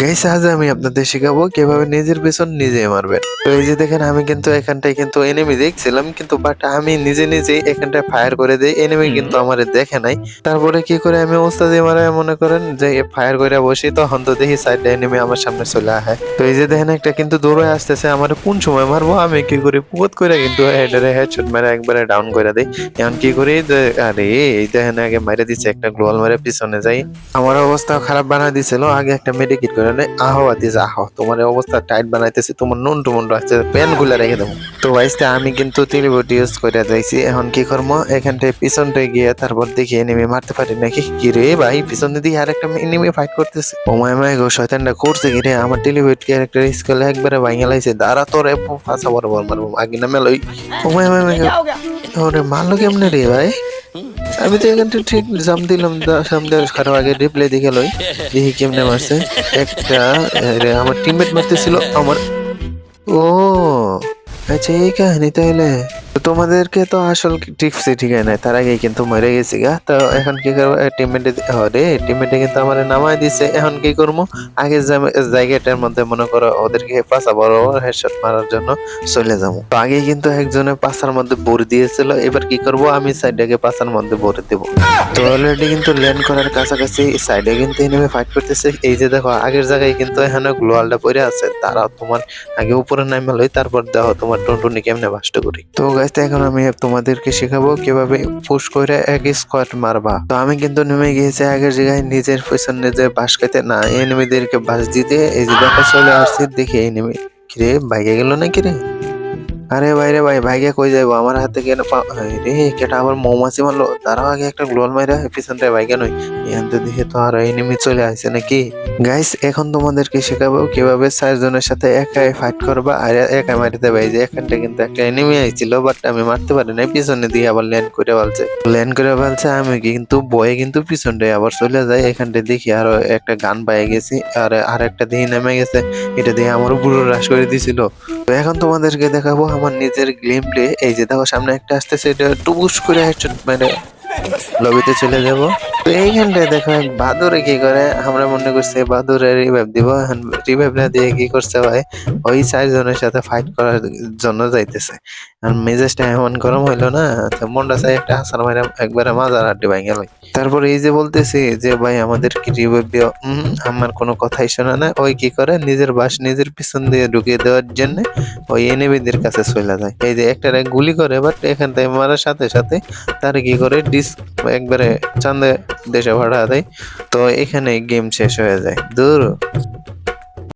Guys আজ আমি আপনাদের শেখাবো কীভাবে নিজের পেছন নিজে মারবেন। তো এই যে দেখেন আমি কিন্তু এখানটায় কিন্তু এনিমি দেখছিলাম কিন্তু বাট আমি নিজে নিজেই এখানটায় ফায়ার করে দিই। এনিমি কিন্তু আমার দেখে নাই। তারপরে কি করে আমি ওস্তাদ মারা মনে করেন যে ফায়ার করে বসি তখন তো দেখি সাইড এনিমি আমার সামনে চলে আসে তো এই যে দেখেন একটা কিন্তু দৌড়ে আসতেছে আমার কোন সময় মারবো? আমি কি করি পুকত করে কিন্তু হেডারে হেডশট মেরে একবারে ডাউন করে দিই। এখন কি করি আরে এই দেখেন আগে মেরে দিচ্ছে একটা গ্লোয়াল মেরে পিছনে যাই। আমার অবস্থা খারাপ বানা দিছিল আগে একটা মেডিকেট ধরে আহওয়া দিস আহ তোমার অবস্থা টাইট বানাইতেছি তোমার নুন মুন্ডু আছে প্যানগুলা রেখে দেবো। তো ভাইসটা আমি কিন্তু টেলিবট ইউজ করে যাইছি। এখন কি করব? এখানটায় পিছনটায় গিয়ে তারপর দেখি এনিমি মারতে পারি নাকি? কি রে ভাই পিছনে দিয়ে আরেকটা এনিমি ফাইট করতেছে। ওমায় মায় গো শয়তানটা করছে কি রে? আমার টেলিভেট ক্যারেক্টার স্কেল একবারে ভাঙে লাইছে। দাঁড়া তোর ফাঁসা বরাবর মারবো আগে নামে লই ওমায় মায় ওরে মারলো কেমনে রে ভাই? আমি তো এখানটা ঠিক জাম দিলাম জাম দেওয়ার খারাপ আগে রিপ্লে দেখে লই, দেখি কেমনে মারছে। একটা আমার টিমমেট মারতেছিল, আমার ও। আচ্ছা এই কাহিনী তাইলে? তোমাদেরকে তো আসল টিপস ঠিকাই নাই, তার আগে কিন্তু মরে গেছি গা। তো এখন কি করব? টিমমেটে রে টিমমেটে কিন্তু আমার নামাই দিছে। এখন কি করব? আগে জায়গাটার মধ্যে মনে করো ওদেরকে পাশা বড় হেডশট মারার জন্য চলে যাব। তো আগে কিন্তু একজনে পাশার মধ্যে বড়ি দিয়েছিল, এবার কি করব? আমি সাইডে পাশার মধ্যে বড়ি দেব। তো অলরেডি কিন্তু ল্যান্ড করার কাছাকাছি সাইডে কিন্তু এনিমে ফাইট করতেছে। এই যে দেখো, আগের জায়গায় কিন্তু এখানে গ্লোয়ালটা পড়ে আছে। তারা তোমার আগে উপরে নামে লই তারপর দেখো তোমার টুনটুনি কেমনে বাস্ট করি। তো গাইস এখন আমি তোমাদেরকে শেখাবো কীভাবে পুশ করে এক স্কোয়াড মারবা। তো আমি কিন্তু নেমে গিয়েছি আগের জায়গায়, নিজের পয়সা নিজে বাস খেতে না এনিমিদেরকে বাস দিতে এই যে দেখা, চলে আসছে দেখি এনিমি কিরে, বাইকে গেল না কিরে আরে ভাই রে ভাই, ভাইকে কই যাইবো? আমার হাতে কেন রে কেটা আবার মৌমাছি মারলো। তারাও আগে একটা গ্লোয়াল মাইরা পিছনটায় বাইকে নই এখান থেকে তো আর এনিমি চলে আসছে নাকি? গাইস এখন তোমাদেরকে শেখাবো কীভাবে চারজনের সাথে একাই ফাইট করবা আর একা মারিতে পারি। যে এখানটা কিন্তু একটা এনিমি আইছিল বাট আমি মারতে পারি না পিছনে দিয়ে আবার ল্যান্ড করে বলছে ল্যান্ড করে বলছে আমি কিন্তু বয়ে কিন্তু পিছনটায় আবার চলে যাই। এখানটায় দেখি আরও একটা গান পাই গেছি, আর আর একটা দিয়ে নেমে গেছে। এটা দিয়ে আমার বুড়ো হ্রাস করে দিছিল। তো এখন তোমাদেরকে দেখাবো আমার নিজের গেম প্লে এই যে দেখো সামনে একটা আসতেছে, এটা টুবুস করে মানে লবিতে চলে যাব। তো এইখানটায় দেখো বাদুরে কি করে? আমরা মনে করছি বাদুরে রিভাইভ দিব। রিভাইভ না দিয়ে কি করছে ভাই? ওই চারজনের সাথে ফাইট করার জন্য যাইতেছে। আর মেজাজটা এমন গরম হইল না মনটা চাই একটা হাসার মাইরা একবারে মাজার আড্ডি ভাঙে লই। তারপরে এই যে বলতেছি যে, ভাই আমাদের কি রিভাইভ দিও আমার কোনো কথাই শোনা না। ওই কি করে? নিজের বাস নিজের পিছন দিয়ে ঢুকিয়ে দেওয়ার জন্য ওই এনিমিদের কাছে চলে যায়। এই যে একটা গুলি করে বাট এখান থেকে মারার সাথে সাথে তার কি করে? ডিস একবারে চান্দে দেশে ভাড়া দেয়। তো এখানে গেম শেষ হয়ে যায়। দূর